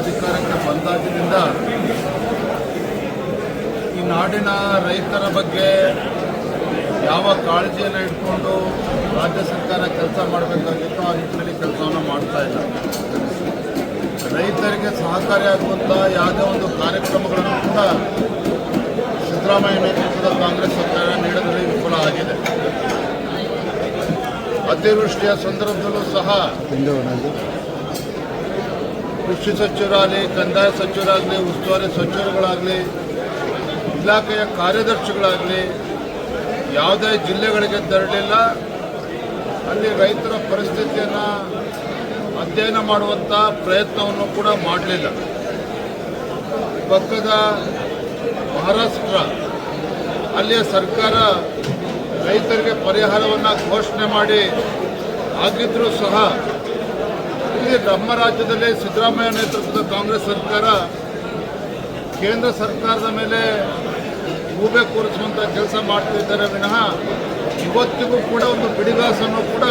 ಅಧಿಕಾರಕ್ಕೆ ಬಂದಾಗಿನಿಂದ ಈ ನಾಡಿನ ರೈತರ ಬಗ್ಗೆ ಯಾವ ಕಾಳಜಿಯನ್ನು ಇಟ್ಕೊಂಡು ರಾಜ್ಯ ಸರ್ಕಾರ ಕೆಲಸ ಮಾಡಬೇಕಾಗಿತ್ತು ಆ ನಿಟ್ಟಿನಲ್ಲಿ ಕೆಲಸವನ್ನು ಮಾಡ್ತಾ ಇಲ್ಲ. ರೈತರಿಗೆ ಸಹಕಾರಿಯಾಗುವಂಥ ಯಾವುದೇ ಒಂದು ಕಾರ್ಯಕ್ರಮಗಳನ್ನು ಕೂಡ ಸಿದ್ದರಾಮಯ್ಯ ನೇತೃತ್ವದ ಕಾಂಗ್ರೆಸ್ ಸರ್ಕಾರ ನೀಡಿದಲ್ಲಿ ವಿಫಲ ಆಗಿದೆ. ಅತಿವೃಷ್ಟಿಯ ಸಂದರ್ಭದಲ್ಲೂ ಸಹ ಕೃಷಿ ಸಚಿವರಾಗಲಿ, ಕಂದಾಯ ಸಚಿವರಾಗಲಿ, ಉಸ್ತುವಾರಿ ಸಚಿವರುಗಳಾಗಲಿ, ಇಲಾಖೆಯ ಕಾರ್ಯದರ್ಶಿಗಳಾಗಲಿ, ಯಾವುದೇ ಜಿಲ್ಲೆಗಳಿಗೆ ತೆರಳಿಲ್ಲ. ಅಲ್ಲಿ ರೈತರ ಪರಿಸ್ಥಿತಿಯನ್ನು ಅಧ್ಯಯನ ಮಾಡುವಂಥ ಪ್ರಯತ್ನವನ್ನು ಕೂಡ ಮಾಡಲಿಲ್ಲ. ಪಕ್ಕದ ಮಹಾರಾಷ್ಟ್ರ, ಅಲ್ಲಿಯ ಸರ್ಕಾರ ರೈತರಿಗೆ ಪರಿಹಾರವನ್ನು ಘೋಷಣೆ ಮಾಡಿ ಆಗಿದ್ದರೂ ಸಹ ಇಲ್ಲಿ ನಮ್ಮ ರಾಜ್ಯದಲ್ಲಿ ಸಿದ್ದರಾಮಯ್ಯ ನೇತೃತ್ವದ ಕಾಂಗ್ರೆಸ್ ಸರ್ಕಾರ ಕೇಂದ್ರ ಸರ್ಕಾರದ ಮೇಲೆ ಗೂಬೆ ಕೂರಿಸುವಂಥ ಕೆಲಸ ಮಾಡ್ತಿದ್ದಾರೆ ವಿನಃ ಇವತ್ತಿಗೂ ಕೂಡ ಒಂದು ಬಿಡಿಗಾಸನ್ನು ಕೂಡ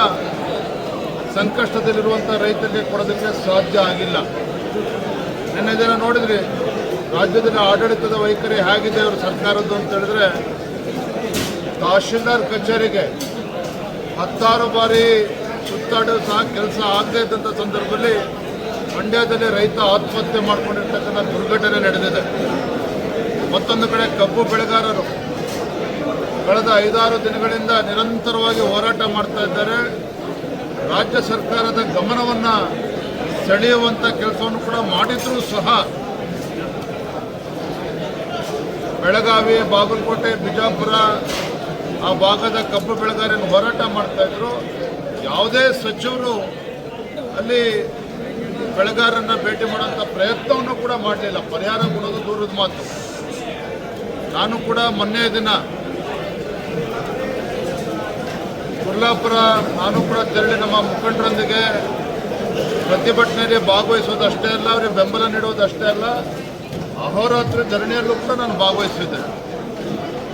ಸಂಕಷ್ಟದಲ್ಲಿರುವಂಥ ರೈತರಿಗೆ ಕೊಡೋದಕ್ಕೆ ಸಾಧ್ಯ ಆಗಿಲ್ಲ. ನಿನ್ನೆ ದಿನ ನೋಡಿದ್ರಿ ರಾಜ್ಯದಲ್ಲಿ ಆಡಳಿತದ ವೈಖರಿ ಹೇಗಿದೆ ಅವರು ಸರ್ಕಾರದ್ದು ಅಂತ ಹೇಳಿದ್ರೆ, ತಹಶೀಲ್ದಾರ್ ಕಚೇರಿಗೆ ಹತ್ತಾರು ಬಾರಿ ಸುತ್ತಾಡೋ ಸಹ ಕೆಲಸ ಆಗದೇ ಇದ್ದಂಥ ಸಂದರ್ಭದಲ್ಲಿ ಮಂಡ್ಯದಲ್ಲಿ ರೈತ ಆತ್ಮಹತ್ಯೆ ಮಾಡ್ಕೊಂಡಿರ್ತಕ್ಕಂಥ ದುರ್ಘಟನೆ ನಡೆದಿದೆ. ಮತ್ತೊಂದು ಕಡೆ ಕಬ್ಬು ಬೆಳೆಗಾರರು ಕಳೆದ ಐದಾರು ದಿನಗಳಿಂದ ನಿರಂತರವಾಗಿ ಹೋರಾಟ ಮಾಡ್ತಾ ಇದ್ದಾರೆ. ರಾಜ್ಯ ಸರ್ಕಾರದ ಗಮನವನ್ನು ಸೆಳೆಯುವಂಥ ಕೆಲಸವನ್ನು ಕೂಡ ಮಾಡಿದ್ರೂ ಸಹ ಬೆಳಗಾವಿ, ಬಾಗಲಕೋಟೆ, ಬಿಜಾಪುರ ಆ ಭಾಗದ ಕಬ್ಬು ಬೆಳೆಗಾರರು ಹೋರಾಟ ಮಾಡ್ತಾ ಇದ್ರು. ಯಾವುದೇ ಸಚಿವರು ಅಲ್ಲಿ ಬೆಳೆಗಾರರನ್ನ ಭೇಟಿ ಮಾಡುವಂಥ ಪ್ರಯತ್ನವನ್ನು ಕೂಡ ಮಾಡಲಿಲ್ಲ. ಪರಿಹಾರ ಕೊಡೋದು ದೂರದ ಮಾತು. ನಾನು ಕೂಡ ಮೊನ್ನೆ ದಿನ ಕುರ್ಲಾಪುರ ನಾನು ಕೂಡ ತೆರಳಿ ನಮ್ಮ ಮುಖಂಡರೊಂದಿಗೆ ಪ್ರತಿಭಟನೆಯಲ್ಲಿ ಭಾಗವಹಿಸೋದು ಅಷ್ಟೇ ಅಲ್ಲ, ಅವರಿಗೆ ಬೆಂಬಲ ನೀಡೋದು ಅಷ್ಟೇ ಅಲ್ಲ, ಅಹೋರಾತ್ರಿ ಧರಣಿಯಲ್ಲೂ ಕೂಡ ನಾನು ಭಾಗವಹಿಸಿದ್ದೆ.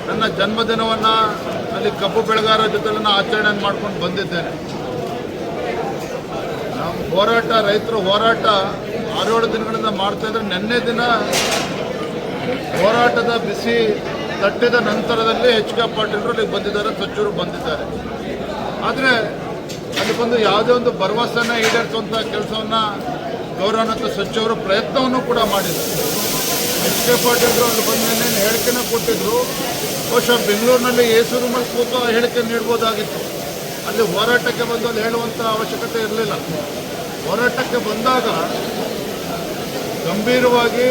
ನನ್ನ ಜನ್ಮದಿನವನ್ನು ಅಲ್ಲಿ ಕಬ್ಬು ಬೆಳೆಗಾರರ ಜೊತೆ ನಾನು ಆಚರಣೆ ಮಾಡ್ಕೊಂಡು ಬಂದಿದ್ದೇನೆ. ಹೋರಾಟ, ರೈತರ ಹೋರಾಟ, ಆರೇಳು ದಿನಗಳಿಂದ ಮಾಡ್ತಾ ಇದ್ರೆ ನಿನ್ನೆ ದಿನ ಹೋರಾಟದ ಬಿಸಿ ತಟ್ಟಿದ ನಂತರದಲ್ಲಿ ಎಚ್ ಕೆ ಪಾಟೀಲರು ಅಲ್ಲಿಗೆ ಬಂದಿದ್ದಾರೆ ಸಚಿವರು ಬಂದಿದ್ದಾರೆ. ಆದರೆ ಅಲ್ಲಿ ಬಂದು ಯಾವುದೇ ಒಂದು ಭರವಸೆನ ಈಡೇರಿಸುವಂಥ ಕೆಲಸವನ್ನು ಗೌರವಾನ್ವಿತ ಸಚಿವರು ಪ್ರಯತ್ನವನ್ನು ಕೂಡ ಮಾಡಿದ್ದಾರೆ ಎಚ್ ಕೆ ಪಾಟೀಲರು ಅಲ್ಲಿ ಬಂದ ಮೇಲೆ ಹೇಳಿಕೆನ ಕೊಟ್ಟಿದ್ರು? ಬಹುಶಃ ಬೆಂಗಳೂರಿನಲ್ಲಿ ಎ ಸಿ ರೂಮಲ್ಲಿ ಕೂತು ಹೇಳಿಕೆ ನೀಡ್ಬೋದಾಗಿತ್ತು. ಅಲ್ಲಿ ಹೋರಾಟಕ್ಕೆ ಬಂದು ಅಲ್ಲಿ ಹೇಳುವಂಥ ಅವಶ್ಯಕತೆ ಇರಲಿಲ್ಲ. ಹೋರಾಟಕ್ಕೆ ಬಂದಾಗ ಗಂಭೀರವಾಗಿ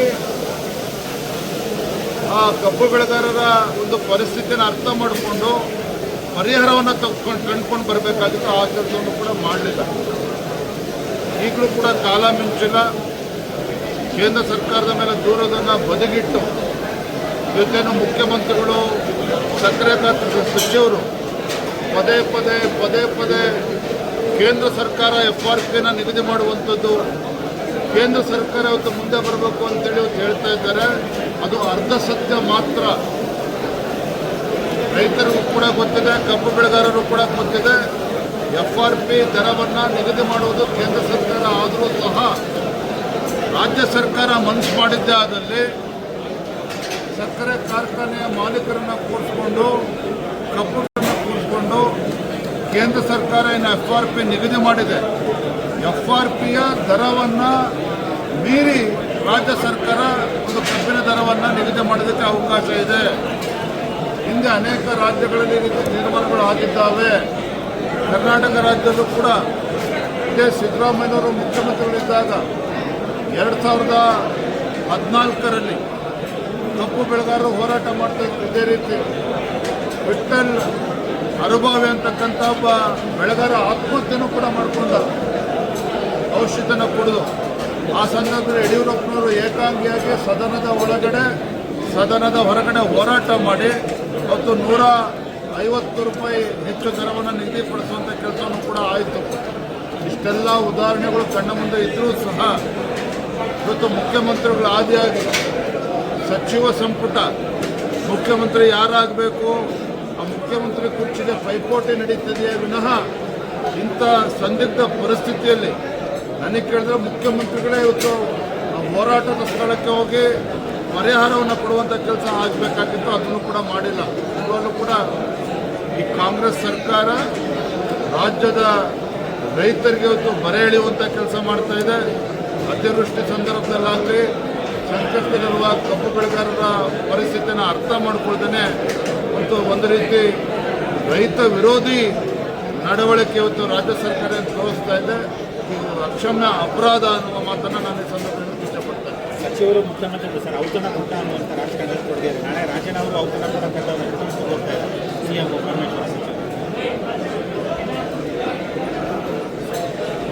ಆ ಕಬ್ಬು ಬೆಳೆಗಾರರ ಒಂದು ಪರಿಸ್ಥಿತಿನ ಅರ್ಥ ಮಾಡಿಕೊಂಡು ಪರಿಹಾರವನ್ನು ತಗೊಂಡು ಕಂಡುಕೊಂಡು ಬರಬೇಕಾಗಿತ್ತು, ಆ ಕೆಲಸವನ್ನು ಕೂಡ ಮಾಡಲಿಲ್ಲ. ಈಗಲೂ ಕೂಡ ಕಾಲ ಮಿಂಚಿಲ್ಲ. ಕೇಂದ್ರ ಸರ್ಕಾರದ ಮೇಲೆ ದೂರದನ್ನು ಬದಿಗಿಟ್ಟು, ಜೊತೆನು ಮುಖ್ಯಮಂತ್ರಿಗಳು, ಸಕ್ಕರೆ ಖಾತೆ ಸಚಿವರು ಪದೇ ಪದೇ ಪದೇ ಪದೇ ಕೇಂದ್ರ ಸರ್ಕಾರ ಎಫ್ ಆರ್ ಪಿನ ನಿಗದಿ ಮಾಡುವಂಥದ್ದು ಕೇಂದ್ರ ಸರ್ಕಾರ ಇವತ್ತು ಮುಂದೆ ಬರಬೇಕು ಅಂತೇಳಿ ಇವತ್ತು ಹೇಳ್ತಾ ಇದ್ದಾರೆ. ಅದು ಅರ್ಧ ಸತ್ಯ ಮಾತ್ರ. ರೈತರಿಗೂ ಕೂಡ ಗೊತ್ತಿದೆ, ಕಬ್ಬು ಬೆಳೆಗಾರರು ಕೂಡ ಗೊತ್ತಿದೆ. ಎಫ್ ಆರ್ ಪಿ ದರವನ್ನು ನಿಗದಿ ಮಾಡುವುದು ಕೇಂದ್ರ ಸರ್ಕಾರ ಆದರೂ ಸಹ ರಾಜ್ಯ ಸರ್ಕಾರ ಮನಸ್ಸು ಮಾಡಿದ್ದೇ ಆದಲ್ಲಿ ಸಕ್ಕರೆ ಕಾರ್ಖಾನೆಯ ಮಾಲೀಕರನ್ನು ಕೂರಿಸ್ಕೊಂಡು ಕಬ್ಬು ಕೇಂದ್ರ ಸರ್ಕಾರ ಏನು ಎಫ್ ಆರ್ ಪಿ ನಿಗದಿ ಮಾಡಿದೆ. ಎಫ್ ಆರ್ ಪಿಯ ದರವನ್ನು ಮೀರಿ ರಾಜ್ಯ ಸರ್ಕಾರ ಒಂದು ಕಬ್ಬಿನ ದರವನ್ನು ನಿಗದಿ ಮಾಡೋದಕ್ಕೆ ಅವಕಾಶ ಇದೆ. ಹಿಂದೆ ಅನೇಕ ರಾಜ್ಯಗಳಲ್ಲಿ ನಿರ್ಮಾಣಗಳು ಆಗಿದ್ದಾವೆ. ಕರ್ನಾಟಕ ರಾಜ್ಯದಲ್ಲೂ ಕೂಡ ಇದೇ ಸಿದ್ದರಾಮಯ್ಯವರು ಮುಖ್ಯಮಂತ್ರಿಗಳಿದ್ದಾಗ ಎರಡು ಸಾವಿರದ ಹದಿನಾಲ್ಕರಲ್ಲಿ ಕಪ್ಪು ಬೆಳೆಗಾರರು ಹೋರಾಟ ಮಾಡ್ತಾ ಇದೇ ರೀತಿ. ವಿಠಲ್ ಅನುಭವಿ ಅಂತಕ್ಕಂಥ ಒಬ್ಬ ಬೆಳೆಗಾರ ಆತ್ಮಹತ್ಯೆನೂ ಕೂಡ ಮಾಡಿಕೊಂಡ ಔಷಧನ ಕುಡಿದು. ಆ ಸಂದರ್ಭದಲ್ಲಿ ಯಡಿಯೂರಪ್ಪನವರು ಏಕಾಂಗಿಯಾಗಿ ಸದನದ ಒಳಗಡೆ, ಸದನದ ಹೊರಗಡೆ ಹೋರಾಟ ಮಾಡಿ ಮತ್ತು ನೂರ ಐವತ್ತು ರೂಪಾಯಿ ಹೆಚ್ಚು ದರವನ್ನು ನಿಗದಿಪಡಿಸುವಂಥ ಕೆಲಸವೂ ಕೂಡ ಆಯಿತು. ಇಷ್ಟೆಲ್ಲ ಉದಾಹರಣೆಗಳು ಕಣ್ಣ ಮುಂದೆ ಇದ್ದರೂ ಸಹ ಇವತ್ತು ಮುಖ್ಯಮಂತ್ರಿಗಳು ಆದಿಯಾಗಿ ಸಚಿವ ಸಂಪುಟ ಮುಖ್ಯಮಂತ್ರಿ ಯಾರಾಗಬೇಕು ಮುಖ್ಯಮಂತ್ರಿ ಕುರ್ಚಿಗೆ ಪೈಪೋಟಿ ನಡೀತದೆಯೇ ವಿನಃ ಇಂಥ ಸಂದಿಗ್ಧ ಪರಿಸ್ಥಿತಿಯಲ್ಲಿ ನನಗೆ ಕೇಳಿದ್ರೆ ಮುಖ್ಯಮಂತ್ರಿಗಳೇ ಇವತ್ತು ಹೋರಾಟದ ಸ್ಥಳಕ್ಕೆ ಹೋಗಿ ಪರಿಹಾರವನ್ನು ಕೊಡುವಂಥ ಕೆಲಸ ಆಗಬೇಕಾಗಿತ್ತು, ಅದನ್ನು ಕೂಡ ಮಾಡಿಲ್ಲ. ಇವಾಗಲೂ ಕೂಡ ಈ ಕಾಂಗ್ರೆಸ್ ಸರ್ಕಾರ ರಾಜ್ಯದ ರೈತರಿಗೆ ಇವತ್ತು ಬರೆ ಎಳೆಯುವಂಥ ಕೆಲಸ ಮಾಡ್ತಾ ಇದೆ. ಅತಿವೃಷ್ಟಿ ಸಂದರ್ಭದಲ್ಲಾಗಲಿ ಸಂಕಷ್ಟದಲ್ಲಿರುವ ಕಬ್ಬು ಬೆಳೆಗಾರರ ಪರಿಸ್ಥಿತಿನ ಅರ್ಥ ಮಾಡ್ಕೊಳ್ದೇನೆ ಮತ್ತು ಒಂದು ರೀತಿ ರೈತ ವಿರೋಧಿ ನಡವಳಿಕೆ ಇವತ್ತು ರಾಜ್ಯ ಸರ್ಕಾರ ತೋರಿಸ್ತಾ ಇದೆ. ಇದು ಅಕ್ಷಮ್ಯ ಅಪರಾಧ ಅನ್ನುವ ಮಾತನ್ನು ನಾನು ಈ ಸಂದರ್ಭದಲ್ಲಿ ಇಷ್ಟಪಡ್ತೇನೆ ಸಚಿವರು ಮುಖ್ಯಮಂತ್ರಿ ಸರ್ ಔತಣ ಕೂಟ ಅನ್ನುವಂಥ ರಾಜಕಾರಣದಲ್ಲಿ ತೊಡಗಿದ್ದಾರೆ ನಾಳೆ ರಾಜಣ್ಣ ಅವರು ಔತಣ ಕೂಡ ಕರೆದವ್ರನ್ನ ಕುಟುಂಬಕ್ಕೆ ಇದ್ದಾರೆ. ಸಿ ಎಂ ಪರಮೇಶ್ವರ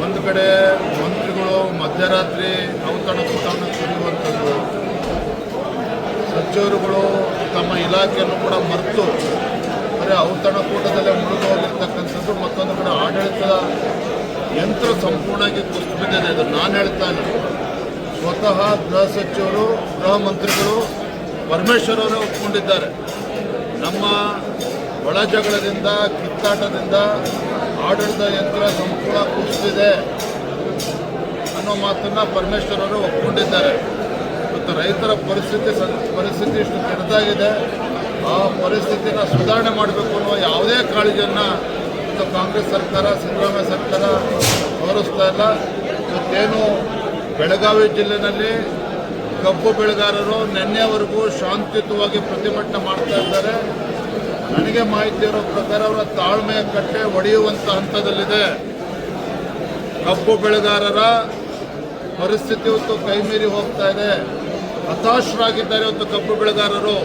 ಒಂದು ಕಡೆ ಮಂತ್ರಿಗಳು ಮಧ್ಯರಾತ್ರಿ ಔತಣ ಕೂಟವನ್ನು ಸಚಿವರುಗಳು ತಮ್ಮ ಇಲಾಖೆಯನ್ನು ಕೂಡ ಮರೆತು ಅಂದರೆ ಔತಣಕೂಟದಲ್ಲೇ ಮುಳುಗು ಹೋಗಿರ್ತಕ್ಕಂಥದ್ದು ಮತ್ತೊಂದು ಕಡೆ ಆಡಳಿತದ ಯಂತ್ರ ಸಂಪೂರ್ಣವಾಗಿ ಕುಸಿದು ಇದು ನಾನು ಹೇಳ್ತಾ ಇಲ್ಲ ಸ್ವತಃ ಗೃಹ ಸಚಿವರು, ಗೃಹ ಮಂತ್ರಿಗಳು ಪರಮೇಶ್ವರ್ ಅವರೇ ಒಪ್ಕೊಂಡಿದ್ದಾರೆ. ನಮ್ಮ ಒಳ ಜಗಳದಿಂದ ಕಿತ್ತಾಟದಿಂದ ಆಡಳಿತ ಯಂತ್ರ ಸಂಪೂರ್ಣ ಕುಸಿದಿದೆ ಅನ್ನೋ ಮಾತನ್ನು ಪರಮೇಶ್ವರ್ ಅವರು ಒಪ್ಕೊಂಡಿದ್ದಾರೆ. ಮತ್ತು ರೈತರ ಪರಿಸ್ಥಿತಿ ಪರಿಸ್ಥಿತಿ ಇಷ್ಟು ಕೆಟ್ಟದಾಗಿದೆ, ಆ ಪರಿಸ್ಥಿತಿನ ಸುಧಾರಣೆ ಮಾಡಬೇಕು ಅನ್ನೋ ಯಾವುದೇ ಕಾಳಜಿಯನ್ನು ಇವತ್ತು ಕಾಂಗ್ರೆಸ್ ಸರ್ಕಾರ, ಸಿದ್ದರಾಮಯ್ಯ ಸರ್ಕಾರ ತೋರಿಸ್ತಾ ಇಲ್ಲ. ಇವತ್ತೇನು ಬೆಳಗಾವಿ ಜಿಲ್ಲೆನಲ್ಲಿ ಕಬ್ಬು ಬೆಳೆಗಾರರು ನಿನ್ನೆವರೆಗೂ ಶಾಂತಿಯುತವಾಗಿ ಪ್ರತಿಭಟನೆ ಮಾಡ್ತಾ ಇದ್ದಾರೆ. ನನಗೆ ಮಾಹಿತಿ ಇರೋ ಪ್ರಕಾರ ಅವರ ತಾಳ್ಮೆಯ ಕಟ್ಟೆ ಒಡೆಯುವಂಥ ಹಂತದಲ್ಲಿದೆ. ಕಬ್ಬು ಬೆಳೆಗಾರರ ಪರಿಸ್ಥಿತಿ ಇವತ್ತು ಕೈಮೀರಿ ಹೋಗ್ತಾ ಇದೆ. ಹತಾಶರಾಗಿದ್ದಾರೆ ಅಂತ ಕಬ್ಬು ಬೆಳೆಗಾರರು.